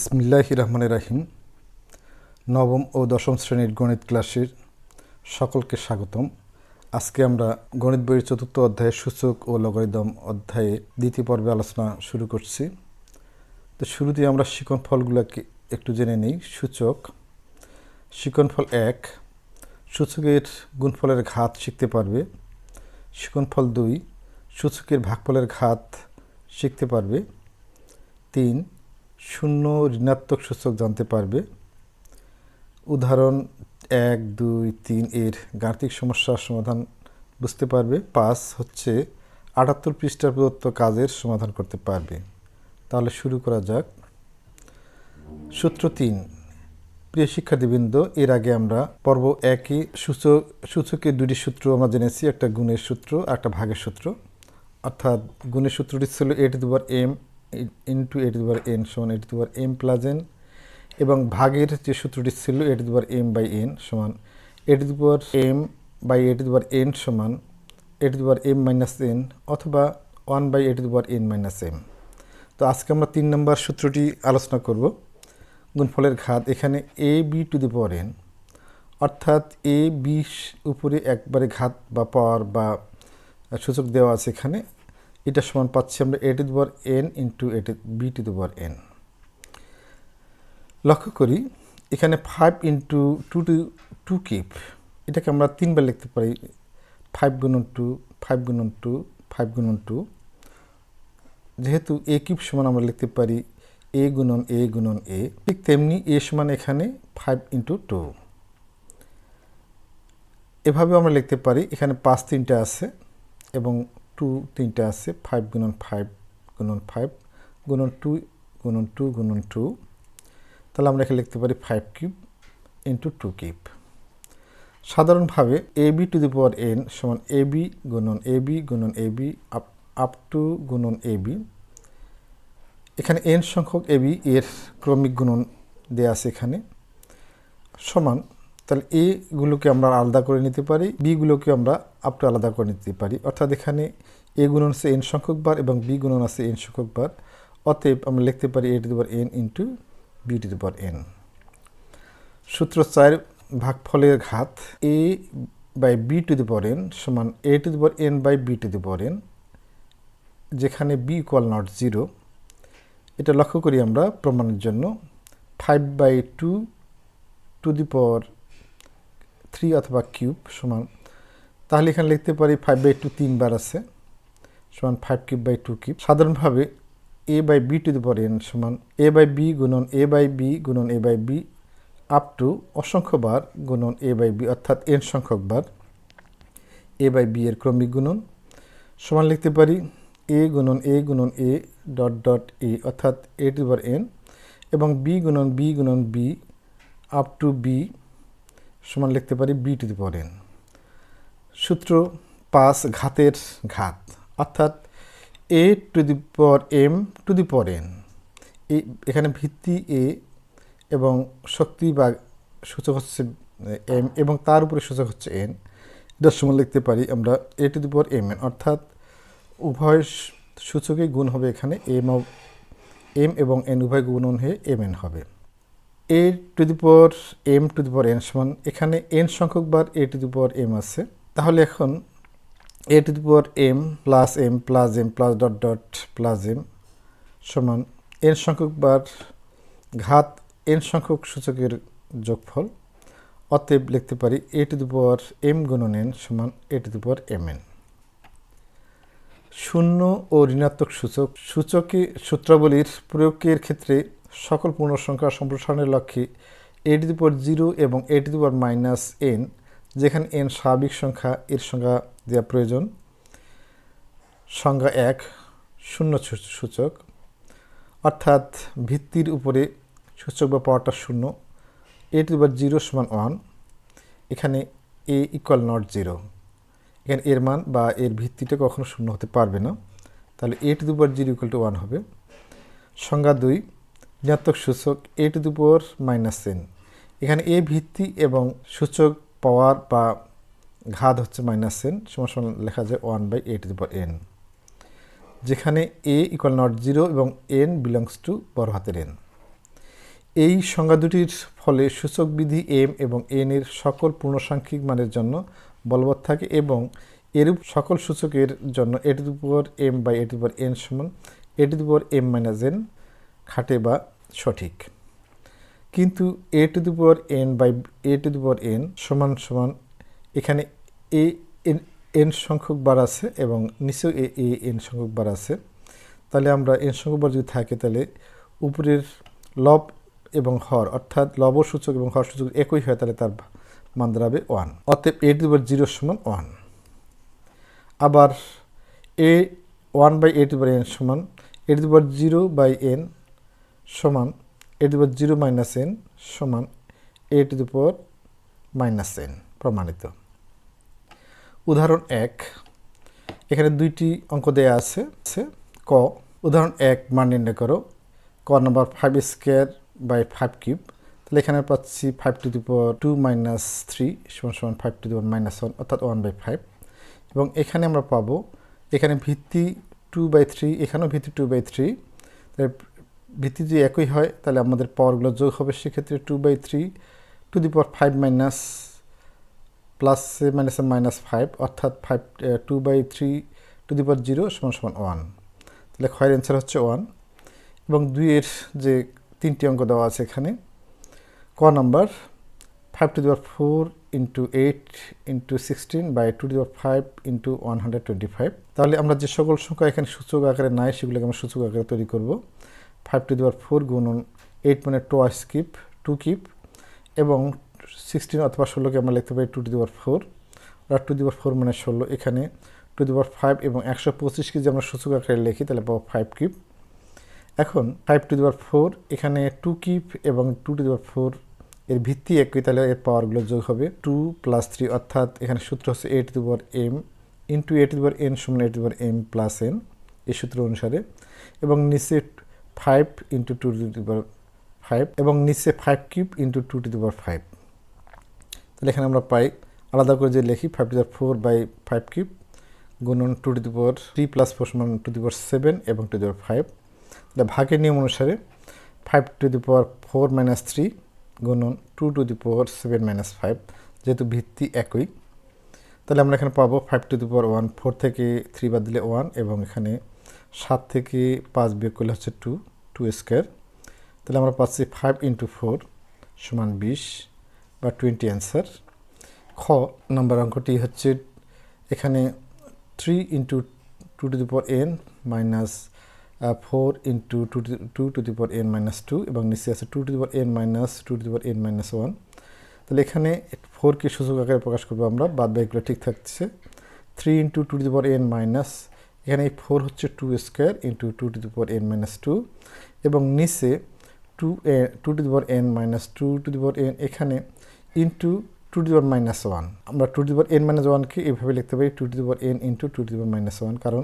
বিসমিল্লাহ রহমান রাহিম। নবম ও দশম শ্রেণির গণিত ক্লাসের সকলকে স্বাগতম। আজকে আমরা গণিত বইয়ের চতুর্থ অধ্যায়ে সূচক ও লগারিদম অধ্যায়ে দ্বিতীয় পর্বে আলোচনা শুরু করছি। তো শুরুতে আমরা শিকন ফলগুলোকে একটু জেনে নিই। সূচক, শিকন ফল এক, সূচকের গুণফলের ঘাত শিখতে পারবে। শিকন ফল দুই, সূচকের ভাগফলের ঘাত শিখতে পারবে। তিন শূন্য ঋণাত্মক সূচক জানতে পারবে। উদাহরণ এক, দুই, তিন এর গাণিতিক সমস্যার সমাধান বুঝতে পারবে। পাঁচ হচ্ছে আটাত্তর পৃষ্ঠার প্রদত্ত কাজের সমাধান করতে পারবে। তাহলে শুরু করা যাক। সূত্র তিন, প্রিয় শিক্ষার্থীবৃন্দ, এর আগে আমরা পর্ব একই সূচক, সূচকের দুটি সূত্র আমরা জেনেছি, একটা গুণের সূত্র একটা ভাগের সূত্র। অর্থাৎ গুণের সূত্রটি ছিল এ টু দুবার এম ইন্টু এ টু দুবার এন সমান এ টু দুবার এম প্লাস এন এবং ভাগের যে সূত্রটি ছিল এ টু দুবার এম বাই এন সমান এ টু দুবার এম বাই এ টু দুবার এন সমান এ টু দুবার এম মাইনাস এন অথবা ওয়ান বাই এ টু দুবার এন মাইনাস এম তো আজকে আমরা তিন নম্বর সূত্রটি আলোচনা করব। গুণফলের ঘাত এখানে A B to the power N অর্থাৎ এ বি উপরে একবারে ঘাত বা পাওয়ার বা সূচক দেওয়া আছে এখানে। এটা সমান পাচ্ছি আমরা A to the power N into A to B to the power N লক্ষ্য করি, এখানে five into two two two keep এটাকে আমরা তিনবার লিখতে পারি ফাইভ গুণন টু ফাইভ গুণন টু ফাইভ গুণন টু যেহেতু এ কিপ সমান আমরা লিখতে পারি এ গুণন এ গুণন এ ঠিক তেমনি এ সমান এখানে ফাইভ ইন্টু টু এভাবে আমরা লিখতে পারি, এখানে পাঁচ তিনটা আছে এবং টু তিনটা আছে ফাইভ গুণন ফাইভ গুণন ফাইভ গুণন টু গুণন টু গুণন টু তাহলে আমরা এখানে লিখতে পারি five cube into two cube সাধারণভাবে A B to the power N সমান এ বি গুণন এ বি গুণন A B up up to গুণন এ বি এখানে এন সংখ্যক এ বি এর ক্রমিক গুণন দেওয়া আছে এখানে। সমান তাহলে এগুলোকে আমরা আলাদা করে নিতে পারি বিগুলোকে আমরা আপ টু আলাদা করে নিতে পারি। অর্থাৎ এখানে এ গুণন আছে এন সংখ্যক বার এবং বি গুণন আছে এন সংখ্যক বার। অতএব আমরা লিখতে পারি A to the power N into B to the power N সূত্র চার ভাগফলের ঘাত A by B to the power N সমান A to the power N by B to the power N যেখানে বি ইকুয়াল নট জিরো এটা লক্ষ্য করি আমরা প্রমাণের জন্য। Five by two to the power three অথবা কিউব সমান, তাহলে এখানে লিখতে পারি ফাইভ বাই টু তিনবার আছে, সমান five cube by two cube সাধারণভাবে A by B to the power N সমান এ বাই বি গুণন এ বাই বি গুণন A by B up to অসংখ্যবার গুণন এ বাই বি অর্থাৎ এন সংখ্যক বার এ বাই বি এর ক্রমিক গুণন। সমান লিখতে পারি এ গুণন এ গুণন এ ডট ডট এ অর্থাৎ এ টু বার এন এবং বি গুণন বি গুণন বি আপ টু বি সমান লিখতে পারি b to the power n সূত্র পাঁচ ঘাতের ঘাত, অর্থাৎ a to the power m to the power n এখানে ভিত্তি এ এবং শক্তি বা সূচক হচ্ছে এম এবং তার উপরে সূচক হচ্ছে এন এটার সময় লিখতে পারি আমরা a to the power m n অর্থাৎ উভয় সূচকই গুণ হবে এখানে এম এম এবং এন উভয় গুণন হয়ে এম এন হবে। A to the power m to the power n সমান। এখানে এন সংখ্যক বার এ টু দি পাওয়ার এম আছে। তাহলে এখন a to the power m plus m plus m plus dot dot plus m সমান এন সংখ্যক বার ঘাত এন সংখ্যক সূচকের যোগফল। অতএব লিখতে পারি a to the power m গুণন এন সমান a to the power m n শূন্য ও ঋণাত্মক সূচক। সূচকে সূত্রাবলীর প্রয়োগের ক্ষেত্রে সকল পূর্ণ সংখ্যা সম্প্রসারণের লক্ষ্যে এ টু দি পাওয়ার জিরো এবং a to the power minus n যেখানে এন স্বাভাবিক সংখ্যা, এর সংখ্যা দেওয়া প্রয়োজন। সংজ্ঞা এক, শূন্য সূচক। অর্থাৎ ভিত্তির উপরে সূচক বা পাওয়ারটা শূন্য। এ টু বার জিরো সমান ওয়ান এখানে এ ইকুয়াল নট জিরো এখানে এর মান বা এর ভিত্তিটা কখনো শূন্য হতে পারবে না। তাহলে এ টু বার জিরো ইকুয়াল টু ওয়ান হবে। সংজ্ঞা দুই ঋণাত্মক সূচক a to the power minus n এখানে এ ভিত্তি এবং সূচক পাওয়ার বা ঘাত হচ্ছে মাইনাস এন সমান লেখা যায় one by a to the power n. যেখানে এ ইকুয়াল নট জিরো এবং এন বিলংস টু বড় হাতের এন। এই সংজ্ঞা দুটির ফলে সূচক বিধি এম এবং এন এর সকল পূর্ণসাংখ্যিক মানের জন্য বলবৎ থাকে এবং এরূপ সকল সূচকের জন্য a to the power m by a to the power n সমান a to the power m minus n খাটে বা সঠিক। কিন্তু a to the power n by a to the power n সমান সমান এখানে এ এন এন সংখ্যক বার আছে এবং নিচেও এ এ এন সংখ্যক বার আছে। তাহলে আমরা এন সংখ্যক বার যদি থাকে তাহলে উপরের লব এবং হর, অর্থাৎ লব সূচক এবং হর সূচক একই হয়, তাহলে তার মান দাঁড়াবে ওয়ান অতএব a to the power zero সমান ওয়ান আবার a one by a to the power n সমান a to the power zero by n সমান a to power zero minus n সমান a to the power minus n প্রমাণিত। উদাহরণ এক, এখানে দুইটি অঙ্ক দেয়া আছে। ক, উদাহরণ এক মান নির্ণয় করো। ক number five square by five cube তাহলে এখানে পাচ্ছি five to the power two minus three সমান সমান five to the power minus one অর্থাৎ ওয়ান বাই ফাইভ এবং এখানে আমরা পাবো, এখানে ভিত্তি টু বাই থ্রি এখানেও ভিত্তি টু বাই থ্রি ভিত্তি যদি একই হয়, তাহলে আমাদের পাওয়ারগুলো যোগ হবে সেক্ষেত্রে two by three to the power five minus plus মাইনাসে মাইনাস ফাইভ অর্থাৎ five two by three to the power zero সমান সমান ওয়ান তাহলে ক্ষয়ের অ্যান্সার হচ্ছে ওয়ান এবং দুইয়ের যে তিনটি অঙ্ক দেওয়া আছে এখানে, ক number five to the power four into eight into sixteen by two the power five into one hundred twenty five তাহলে আমরা যে সকল সংখ্যা এখানে সূচক আকারে নাই, সেগুলোকে আমরা সূচক আকারে তৈরি করব। Five to the power four গুণন এইট মানে টোয়াইস কিপ টু কিপ এবং সিক্সটিন অথবা ষোলোকে আমরা লিখতে পারি two to the power four R two the power four মানে ষোলো। এখানে টু দি পাওয়ার ফাইভ এবং একশো পঁচিশকে যে আমরা সূচক আকারে লিখি, তাহলে পাবো ফাইভ কিপ এখন five to the power four এখানে টু কিপ এবং two to the power four এর ভিত্তি একই, তাহলে এর পাওয়ারগুলো যোগ হবে টু প্লাস থ্রি অর্থাৎ এখানে সূত্র হচ্ছে a to the power m into a to the power n সমান a to the power m plus n এই সূত্র অনুসারে। এবং নিচে five into two to the power five এবং নিচে five cube into two to the power five তাহলে এখানে আমরা পাই, আলাদা করে যে লিখি five to the four by five cube গুণন two to the power three plus four সমান টু দি পাওয়ার সেভেন এবং টু দি পাওয়ার ফাইভ তাহলে ভাগের নিয়ম অনুসারে five to the power four minus three গুণন two to the power seven minus five যেহেতু ভিত্তি একই। তাহলে আমরা এখানে পাবো five to the power one four থেকে থ্রি বাদ দিলে ওয়ান এবং এখানে সাত থেকে পাঁচ বিয়োগ করলে হচ্ছে টু টু স্কোয়ার তাহলে আমরা পাচ্ছি ফাইভ ইন্টু ফোর সমান বিশ বা টোয়েন্টি অ্যান্সার খ নাম্বার অঙ্কটি হচ্ছে এখানে three into two to the power n minus four into two two to the power n minus two এবং নিচে আছে two to the power n minus two two the power n minus one তাহলে এখানে ফোরকে সূচক আকারে প্রকাশ করব আমরা, বাদ বাকিগুলো ঠিক থাকছে। Three into two the power n minus এখানে এই ফোর হচ্ছে two square into two to the power n minus two এবং নিচে two a two two the n minus two two the n এখানে into two to the minus one আমরা two to the n minus ওয়ানকে এভাবে লিখতে পারি two to the n into two to the minus one কারণ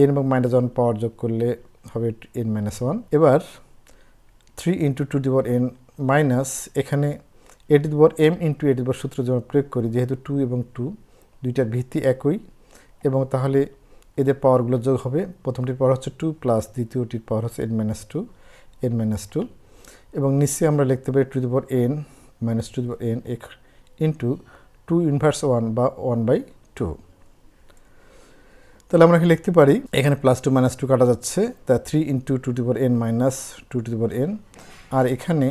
n এবং minus one power যোগ করলে হবে এন মাইনাস ওয়ান এবার three into two the power n minus এখানে a to the m into a to the power সূত্র যেমন প্রয়োগ করি, যেহেতু টু এবং টু দুইটার ভিত্তি একই, এবং তাহলে এদের পাওয়ারগুলো যোগ হবে। প্রথমটির পাওয়ার হচ্ছে টু প্লাস দ্বিতীয়টির পাওয়ার হচ্ছে n minus two n minus two এবং নিচে আমরা লিখতে পারি two the n minus two the n এক ইন্টু টু ইনভার্স ওয়ান বা ওয়ান বাই টু তাহলে আমরা লিখতে পারি, এখানে প্লাস টু মাইনাস টু কাটা যাচ্ছে, তা three into two two power n minus two two power n আর এখানে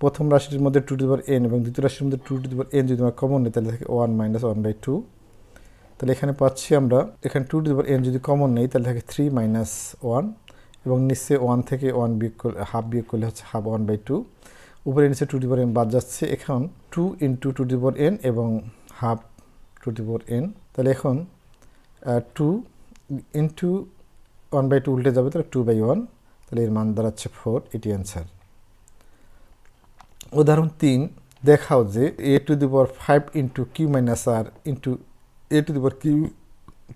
প্রথম রাশিটির মধ্যে টু টু এন এবং দ্বিতীয় রাশির মধ্যে টু টু পাওয়ার এন যদি আমরা কমন নিই, তাহলে থাকে one minus one by two তাহলে এখানে পাচ্ছি আমরা, এখানে টু টু এন যদি কমন নেই, তাহলে থাকে থ্রি মাইনাস ওয়ান এবং নিচে ওয়ান থেকে ওয়ান বিয়োগ করলে হাফ বিয়োগ করলে হচ্ছে হাফ ওয়ান বাই টু উপরে নিচে টু ডিপোর এন বাদ যাচ্ছে, এখন two into two the power n এবং half to the power n তাহলে এখন two into one by two উল্টে যাবে, তাহলে টু বাই ওয়ান তাহলে এর মান দাঁড়াচ্ছে ফোর এটি অ্যান্সার উদাহরণ তিন, দেখাও যে a to the power five into q minus r into a to the power q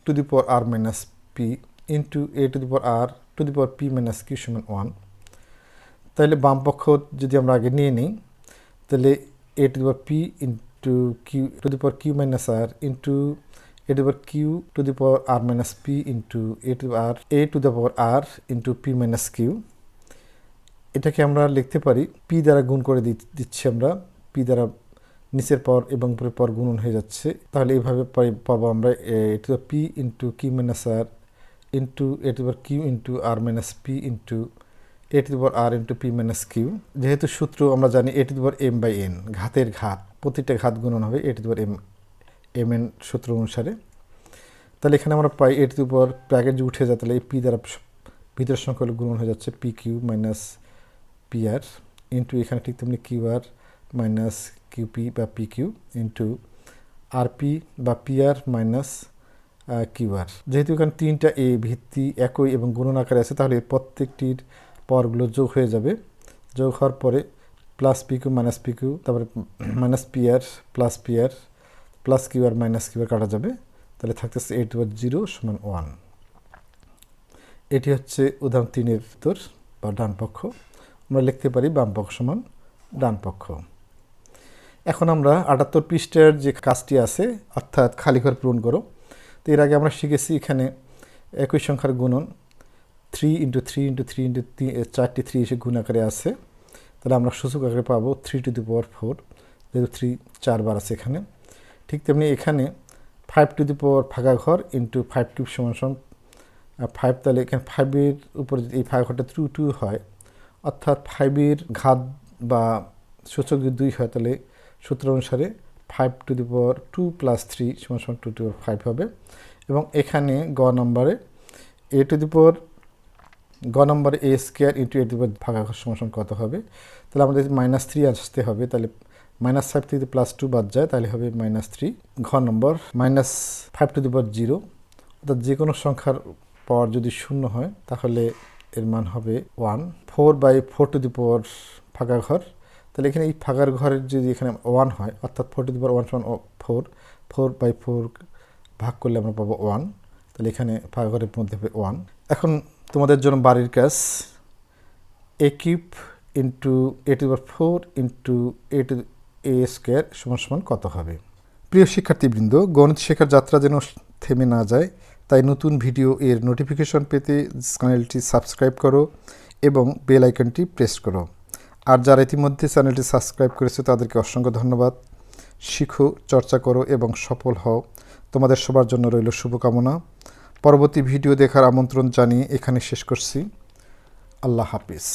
to the power r minus p into a to the power r to the power p minus q সমান one তাহলে বাম পক্ষ যদি আমরা আগে নিয়ে নিই তাহলে a to the power p into q to the power q minus r into a to the power q to the power r minus p into a to r a to the power r into p minus q এটাকে আমরা লিখতে পারি P দ্বারা গুণ করে দিচ্ছি আমরা P দ্বারা নিচের পর এবং উপরের পর গুণন হয়ে যাচ্ছে। তাহলে এইভাবে পাবো আমরা এটি p into q minus r into, a to q into r minus p into, a to r into p minus q. যেহেতু সূত্র আমরা জানি a to power m by n, ঘাতের ঘাত, প্রতিটা ঘাত গুণন হবে a to power m m n সূত্র অনুসারে। তাহলে এখানে আমরা পাই এ টু পাওয়ার প্যাকেজ উঠে যায়, তাহলে এই পি দ্বারা ভিতরের সংখ্যা গুণন হয়ে যাচ্ছে p q minus p r into এখানে ঠিক তেমনি q r minus q p বা p q into r p বা p r minus q r যেহেতু এখানে তিনটা এ ভিত্তি একই এবং গুণন আকারে আছে, তাহলে প্রত্যেকটির পরগুলো যোগ হয়ে যাবে। যোগ হওয়ার পরে plus p q minus p q তারপরে minus p r plus p r plus q r minus q r কাটা যাবে। তাহলে থাকতেছে এইট ওয়ার জিরো সমান ওয়ান এটি হচ্ছে উদাহরণ তিনের উত্তর বা ডান পক্ষ। আমরা লিখতে পারি বাম পক্ষ সমান ডান পক্ষ। এখন আমরা আটাত্তর পৃষ্ঠার যে কাজটি আছে, অর্থাৎ খালি ঘর পূরণ করো, তো এর আগে আমরা শিখেছি এখানে একই সংখ্যার গুণন three into three into three into চারটি থ্রি এসে গুণ আকারে আছে। তাহলে আমরা সূচক আকারে পাবো three to the power four যেহেতু থ্রি চারবার আছে এখানে। ঠিক তেমনি এখানে ফাইভ টু দি পাওয়ার ফাঁকা ঘর ইন্টু ফাইভ টু সমান সমান ফাইভ তাহলে এখানে ফাইভের উপর যদি এই ফাঁকা ঘরটা টু টু হয়, অর্থাৎ ফাইভের ঘাত বা সূচক যদি দুই হয় তাহলে সূত্র অনুসারে five to the power two plus three সমান সমান টু টু ফাইভ হবে। এবং এখানে গ নম্বরে এ টু দি পাওয়ার গ নম্বরে a square into a to the power ফাঁকা ঘর সমান কত হবে? তাহলে আমাদের মাইনাস থ্রি আসতে হবে, তাহলে মাইনাস ফাইভ থেকে প্লাস টু বাদ যায়, তাহলে হবে মাইনাস থ্রি ঘ নম্বর minus five to the power zero অর্থাৎ যে কোনো সংখ্যার পর যদি শূন্য হয়, তাহলে এর মান হবে one four by four to the power ফাঁকা ঘর তাহলে এখানে এই ফাঁকার ঘরের যদি এখানে ওয়ান হয়, অর্থাৎ four to the power one সমান ফোর ফোর বাই ফোর ভাগ করলে আমরা পাবো ওয়ান তাহলে এখানে ফাঁকা ঘরের মধ্যে হবে ওয়ান এখন তোমাদের জন্য বাড়ির কাজ a cube into a to power four into a to a square সমান সমান কত হবে? প্রিয় শিক্ষার্থীবৃন্দ, গণিত শেখার যাত্রা যেন থেমে না যায়, তাই নতুন ভিডিও এর নোটিফিকেশন পেতে চ্যানেলটি সাবস্ক্রাইব করো এবং বেল আইকনটি প্রেস করো। আর যারা ইতিমধ্যে চ্যানেলটি সাবস্ক্রাইব করেছে, তাদেরকে অসংখ্য ধন্যবাদ। শিখো, চর্চা করো এবং সফল হও। তোমাদের সবার জন্য রইল শুভকামনা। পরবর্তী ভিডিও দেখার আমন্ত্রণ জানিয়ে এখানে শেষ করছি। আল্লাহ হাফিজ।